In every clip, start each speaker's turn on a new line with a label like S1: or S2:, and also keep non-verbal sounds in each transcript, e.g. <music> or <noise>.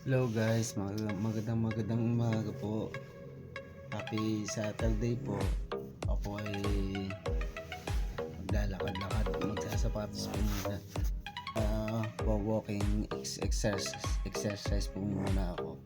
S1: Hello guys, mag- magandang magandang umaga po. Happy Saturday po. Ako ay maglalakad-lakad, magsasapatos po muna. Po walking ex- exercise, exercise po muna ako.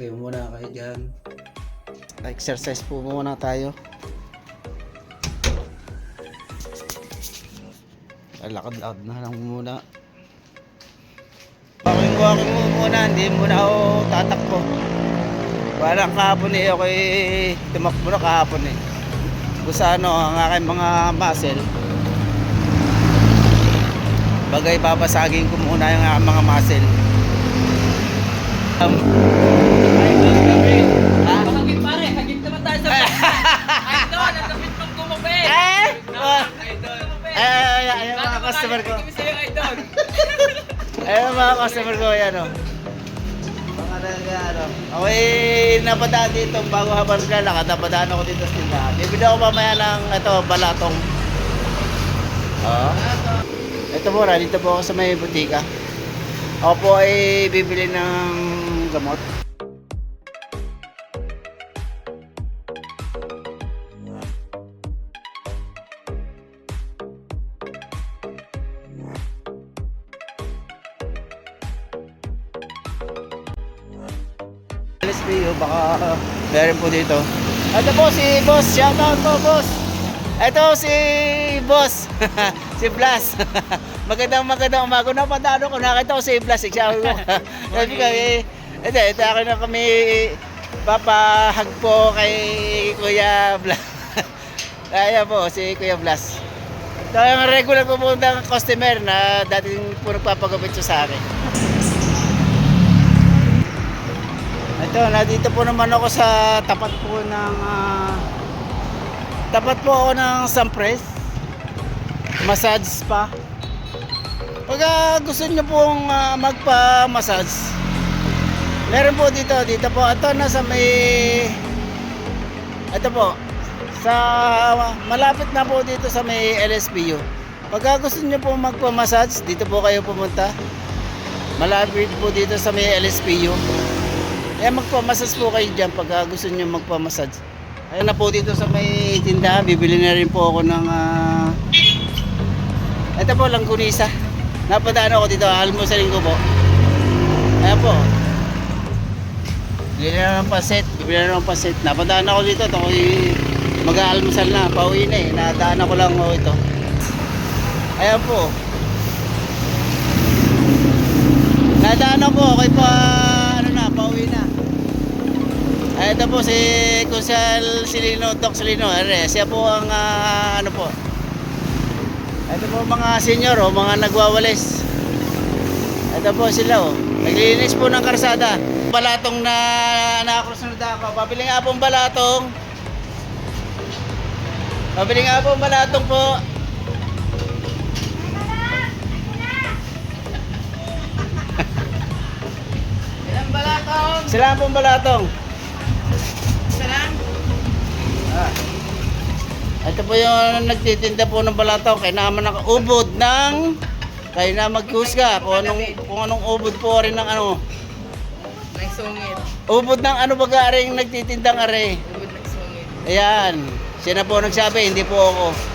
S1: Tayo muna kayo dyan. Exercise po muna tayo. Lakad-lakad na lang muna. Walking walking mo muna, hindi muna ako tatakbo. Parang kahapon eh, ako eh, tumakbo na kahapon eh. Kung sa ano, ang aking mga muscle. Bagay babasagin ko muna yung mga muscle. Um, ha?
S2: Hagit pare, hagit naman tayo sa Idol, ang lapit mong gumabi.
S1: Eh! Oh,
S2: Idol.
S1: ay, ay, ay, ay, mga customer ko.
S2: Idol.
S1: Ayun mga customer ko, yan o. Mga ano. Ako eh, napadaan dito bago habang lalakad, napadaan ako dito sa tindahan. Bibili ako mamaya ng, ito, balatong. Oo. Ito po, dito po ako sa may butika. Ako po ay bibili ng gamot. LSPO, baka meron po dito. Ito po si Boss, shoutout po Boss. Ito si Boss, <laughs> si Blas. <laughs> magandang magandang umaga. Napadano ko, nakita ko si Blas. Sabi ko, <laughs> eh, ito, ito ako na kami papahag po kay Kuya Blas. <laughs> Ayan po, si Kuya Blas. Ito yung regular po ng customer na dating po nagpapagupit sa akin. Ito, nandito po naman ako sa tapat po ng ah, tapat po ako ng Sampres massage spa. Pag ah, gusto niyo pong ah, magpa-massage, meron po dito, dito po. Ito nasa may ito po sa malapit na po dito sa may LSPU. Pag ah, gusto niyo po magpa-massage, dito po kayo pumunta. Malapit po dito sa may LSPU. Eh magpamassage po kayo dyan pag ah, gusto niyo magpamassage. Ayun na po dito sa may tindahan, bibili na rin po ako ng ah, ito po, langkunisa. Napadaan ako dito, almusalin ko po. Ayan po. Bibili na ng paset, bibili na ng paset. Napadaan ako dito, ito ako'y mag-aalmusal na, pauwi na eh. Nadaan ako lang oh, ito. Ayan po. Nadaan ako, ako'y pa, ano na, pauwi na. Ay, ito po si Kusal Silino, Doc Silino. Are, siya po ang ah, ano po. Ito po mga senior o mga nagwawalis. Ito po sila o. Naglilinis po ng karsada. Balatong na nakakross na dako. Pabili nga pong balatong. Pabili nga pong balatong po.
S2: Ilang balatong?
S1: Sila pong balatong.
S2: Salam.
S1: Ah. Ito po yung nagtitinda po ng balatong. Kaya naman nakaubod ng kayo na magkusga kung anong, kung anong ubod po rin ng ano.
S2: May sungit.
S1: Ubod ng ano baga rin nagtitindang are.
S2: Ubod ng sungit.
S1: Ayan. Siya na po nagsabi, hindi po ako.